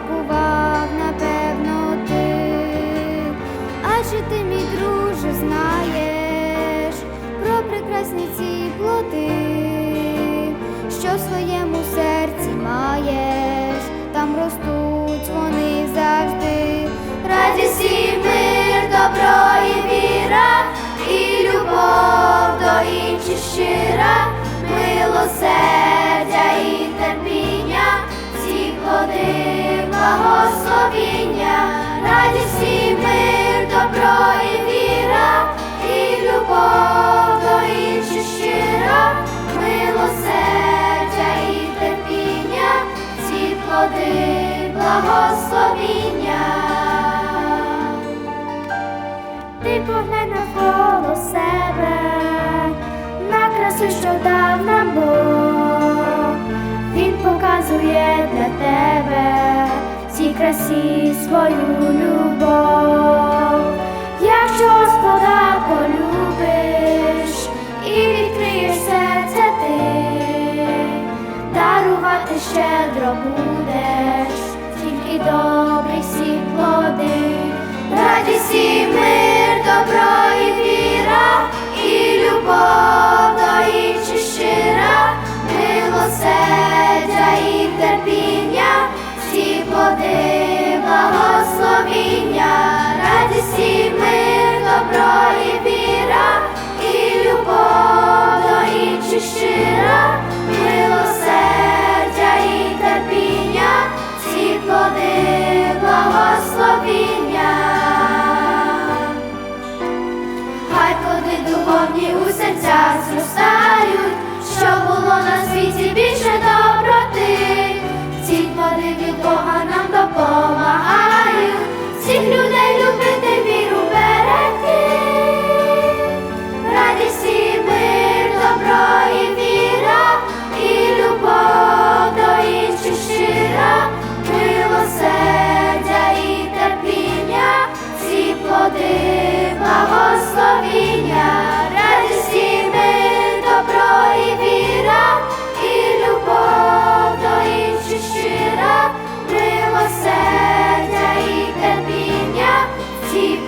смакував, напевно, ти, а чи ти, мій друже, знаєш про прекрасні ці плоти, що в своєму серці маєш, там ростуть. добро і віра, і любов до інших щира, милосердя і терпіння, ці плоди благословіння. Ти поглянь навколо себе, на красу, що дав нам Бог, Він показує для тебе всі красі свою любов. добудеш, тільки добрий всі плоди, радість.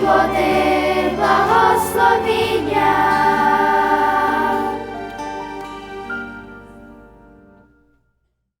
poder.